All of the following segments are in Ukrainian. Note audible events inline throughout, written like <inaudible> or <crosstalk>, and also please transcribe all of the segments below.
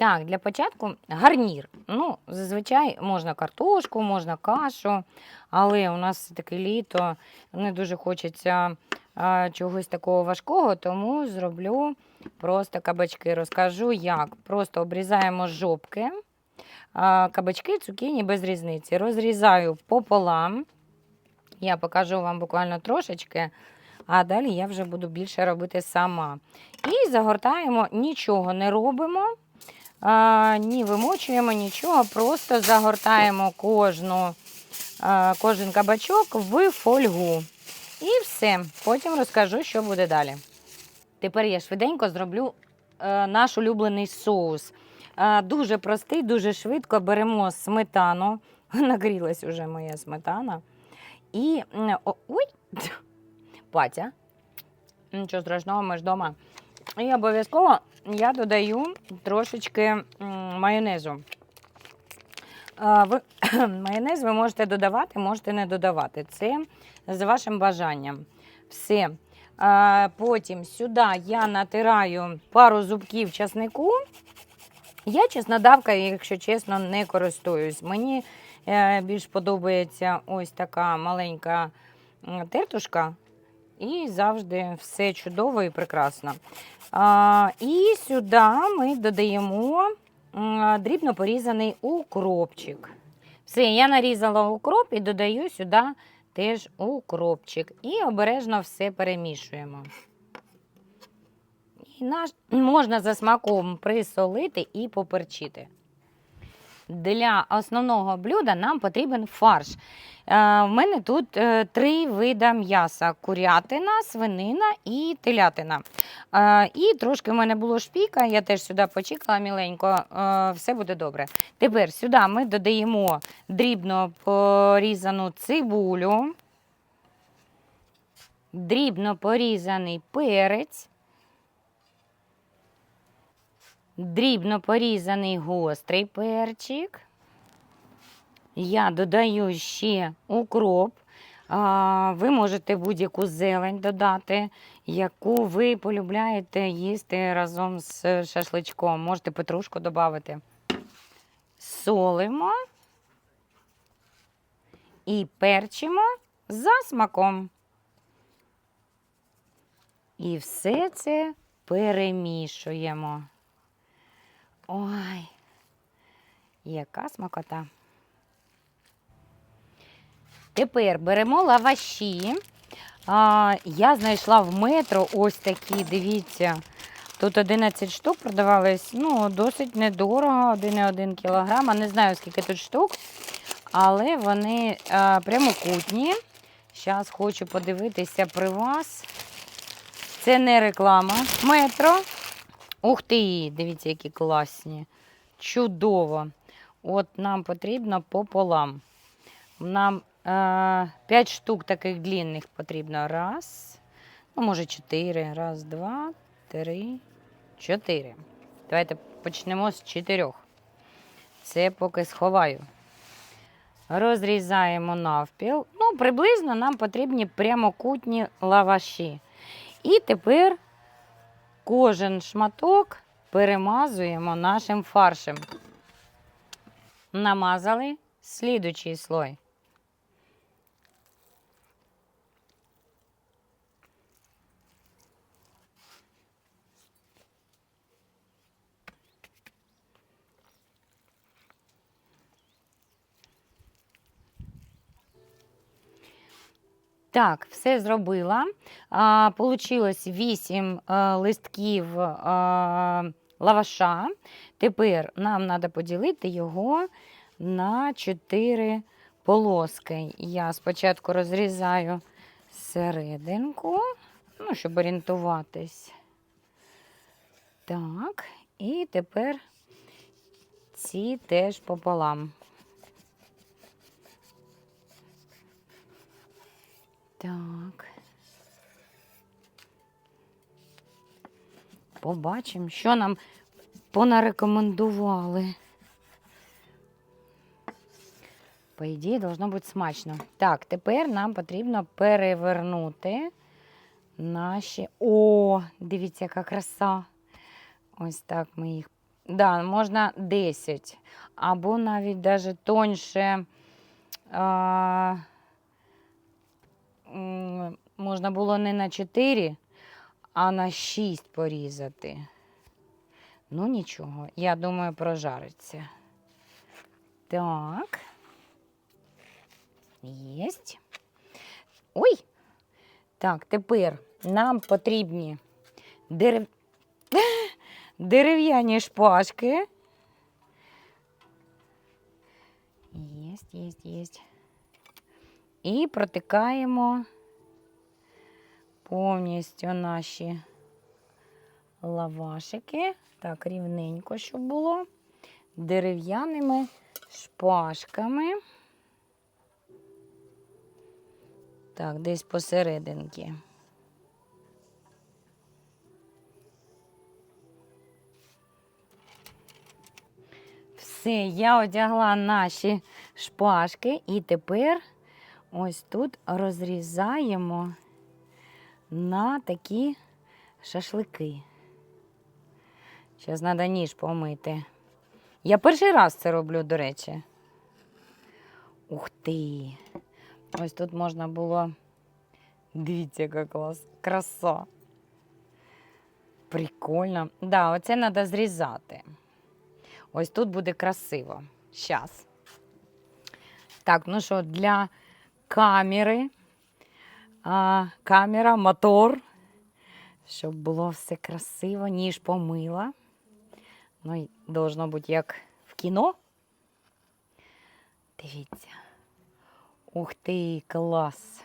Так, для початку гарнір. Ну, зазвичай можна картошку, можна кашу, але у нас таке літо не дуже хочеться а, чогось такого важкого, тому зроблю просто кабачки. Розкажу, як. Просто обрізаємо жопки, а, кабачки, цукіні без різниці. Розрізаю пополам. Я покажу вам буквально трошечки, а далі я вже буду більше робити сама. І загортаємо, нічого не робимо. А, ні, вимочуємо нічого, просто загортаємо кожну, а, кожен кабачок в фольгу. І все. Потім розкажу, що буде далі. Тепер я швиденько зроблю е, наш улюблений соус. Е, дуже простий, дуже швидко беремо сметану. <laughs> Нагрілась уже моя сметана. І о, ой, <laughs> патя. Нічого страшного, ми ж вдома. І обов'язково я додаю трошечки майонезу. Ви, <clears throat> майонез ви можете додавати, можете не додавати. Це за вашим бажанням. Все. Потім сюди я натираю пару зубків часнику. Я чеснодавкою, якщо чесно, не користуюсь. Мені е, більш подобається ось така маленька тертушка. І завжди все чудово і прекрасно. І сюди ми додаємо дрібно порізаний укропчик. Все, я нарізала укроп і додаю сюди теж укропчик. І обережно все перемішуємо. І наш, можна за смаком присолити і поперчити. Для основного блюда нам потрібен фарш. Е, В мене тут е, три вида м'яса: курятина, свинина і телятина. Е, І трошки в мене було шпіка, я теж сюди почекала міленько, все буде добре. Тепер сюди ми додаємо дрібно порізану цибулю, дрібно порізаний перець, дрібно порізаний гострий перчик. Я додаю ще укроп. Ви можете будь-яку зелень додати, яку ви полюбляєте їсти разом з шашличком. Можете петрушку додати. Солимо і перчимо за смаком. І все це перемішуємо. Ой, яка смакота. Тепер беремо лаваші. А, я знайшла в метро ось такі, дивіться. Тут 11 штук продавались, ну, досить недорого, 1,1 кілограма. Не знаю, скільки тут штук, але вони а, прямокутні. Зараз хочу подивитися при вас. Це не реклама. Метро. Ух ти, дивіться, які класні. Чудово. От нам потрібно пополам. Нам е, 5 штук таких длинних потрібно. Раз. Ну, може, 4. Раз, два, три, чотири. Давайте почнемо з чотирьох. Це поки сховаю. Розрізаємо навпіл. Ну, приблизно нам потрібні прямокутні лаваші. І тепер кожен шматок перемазуємо нашим фаршем. Намазали слідучий слой. Так, все зробила. Получилось 8 а, листків а, лаваша. Тепер нам треба поділити його на 4 полоски. Я спочатку розрізаю серединку, ну, щоб орієнтуватись. Так, і тепер ці теж пополам. Так. Побачимо, що нам понарекомендували. По ідеї, должно бути смачно. Так, тепер нам потрібно перевернути наші. О, дивіться, яка краса. Ось так ми їх Да, можна 10. Або навіть даже тоньше. А, можна було не на 4, а на 6 порізати. Ну, нічого, я думаю, прожариться. Так. Єсть. Ой. Так, тепер нам потрібні дерев... <gasps> дерев'яні шпажки. Єсть, єсть, єсть. І протикаємо повністю наші лавашики. Так, рівненько, щоб було. Дерев'яними шпажками. Так, десь посерединки. Все, я одягла наші шпажки і тепер ось тут розрізаємо на такі шашлики. Зараз треба ніж помити. Я перший раз це роблю, до речі. Ух ти! Ось тут можна було. Дивіться, яка клас. Краса. Прикольно. Да, оце треба зрізати. Ось тут буде красиво. Щас. Так, ну що, для камери. Камера, мотор. Щоб було все красиво, ніж помила. Ну, і должно бути як в кіно. Дивіться. Ух ти, клас.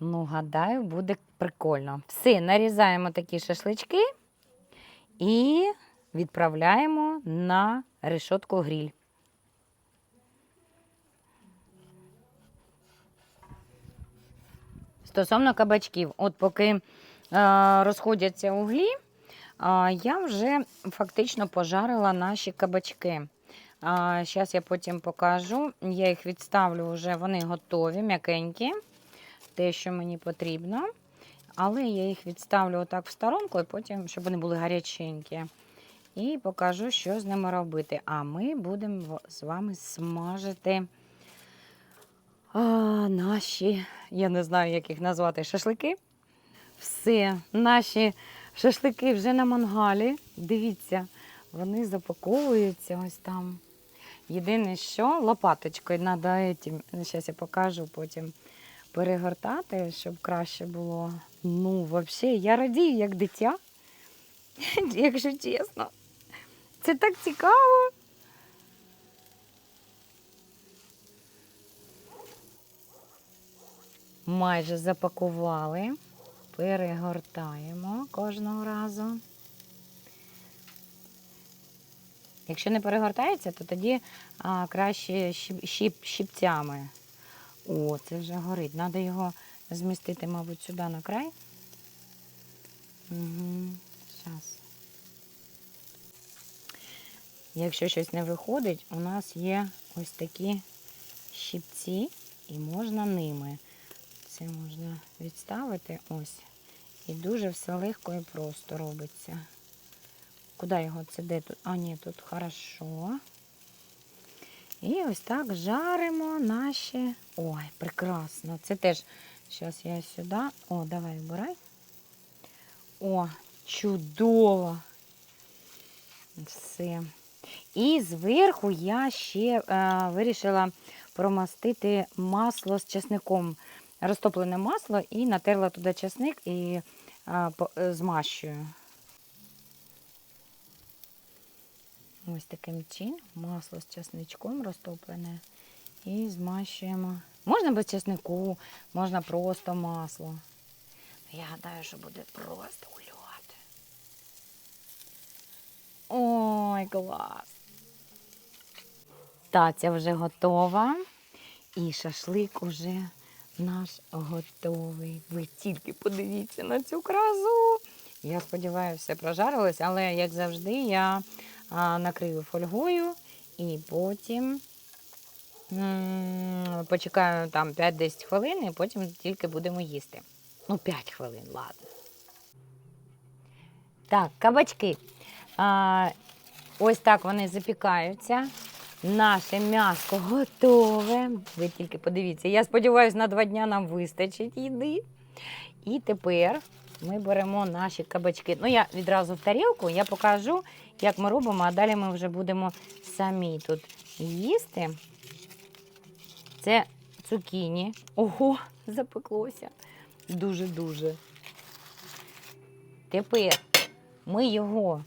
Ну, гадаю, буде прикольно. Все, нарізаємо такі шашлички і відправляємо на решетку гриль. Стосовно кабачків, от поки е, розходяться углі, е, я вже фактично пожарила наші кабачки. Зараз я потім покажу. Я їх відставлю вже, вони готові, м'якенькі, те, що мені потрібно. Але я їх відставлю отак в сторонку, і потім, щоб вони були гаряченькі. І покажу, що з ними робити. А ми будемо з вами смажити а, наші, я не знаю, як їх назвати, шашлики. Все, наші шашлики вже на мангалі. Дивіться, вони запаковуються ось там. Єдине, що лопаточкою треба, зараз я покажу потім перегортати, щоб краще було. Ну, взагалі, я радію, як дитя, <laughs> якщо чесно. Це так цікаво. Майже запакували. Перегортаємо кожного разу. Якщо не перегортається, то тоді а, краще щіп, щіп, щіпцями. О, це вже горить. Треба його змістити, мабуть, сюди на край. Угу. Зараз. Якщо щось не виходить, у нас є ось такі щипці, і можна ними. Це можна відставити ось. І дуже все легко і просто робиться. Куди його це де тут? А, ні, тут хорошо. І ось так жаримо наші. Ой, прекрасно. Це теж, зараз я сюди. О, давай вбирай. О, чудово. Все. І зверху я ще е, вирішила промастити масло з чесником. Розтоплене масло і натерла туди чесник і е, змащую. Ось таким чином масло з чесничком розтоплене і змащуємо. Можна без чеснику, можна просто масло. Я гадаю, що буде просто ульот. Ой, клас! Таця вже готова. І шашлик уже наш готовий. Ви тільки подивіться на цю красу. Я сподіваюся, все прожарилось, але, як завжди, я накрию фольгою і потім почекаю там 5-10 хвилин, і потім тільки будемо їсти. Ну, 5 хвилин, ладно. Так, кабачки. А, ось так вони запікаються. Наше м'ясо готове. Ви тільки подивіться. Я сподіваюся, на два дня нам вистачить їди. І тепер ми беремо наші кабачки. Ну, я відразу в тарілку, я покажу, як ми робимо, а далі ми вже будемо самі тут їсти. Це цукіні. Ого, запеклося. Дуже-дуже. Тепер ми його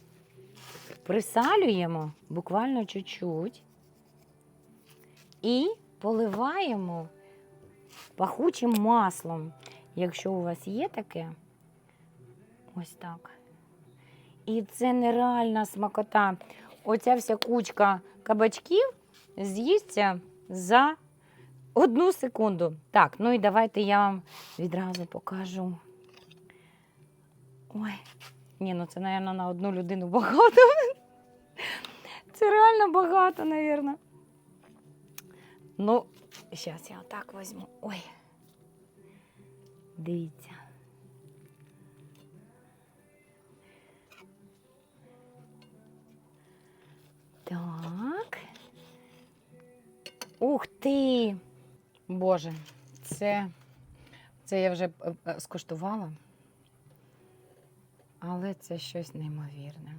присалюємо буквально чуть-чуть і поливаємо пахучим маслом, якщо у вас є таке. Ось так. І це нереальна смакота. Оця вся кучка кабачків з'їсться за одну секунду. Так, ну і давайте я вам відразу покажу. Ой, ні, ну це, мабуть, на одну людину багато. <laughs> Це реально багато, мабуть. Ну, зараз я отак візьму. Ой. Дивіться. Так. Ух ти! Боже, це, це я вже е, е, скуштувала. Але це щось неймовірне.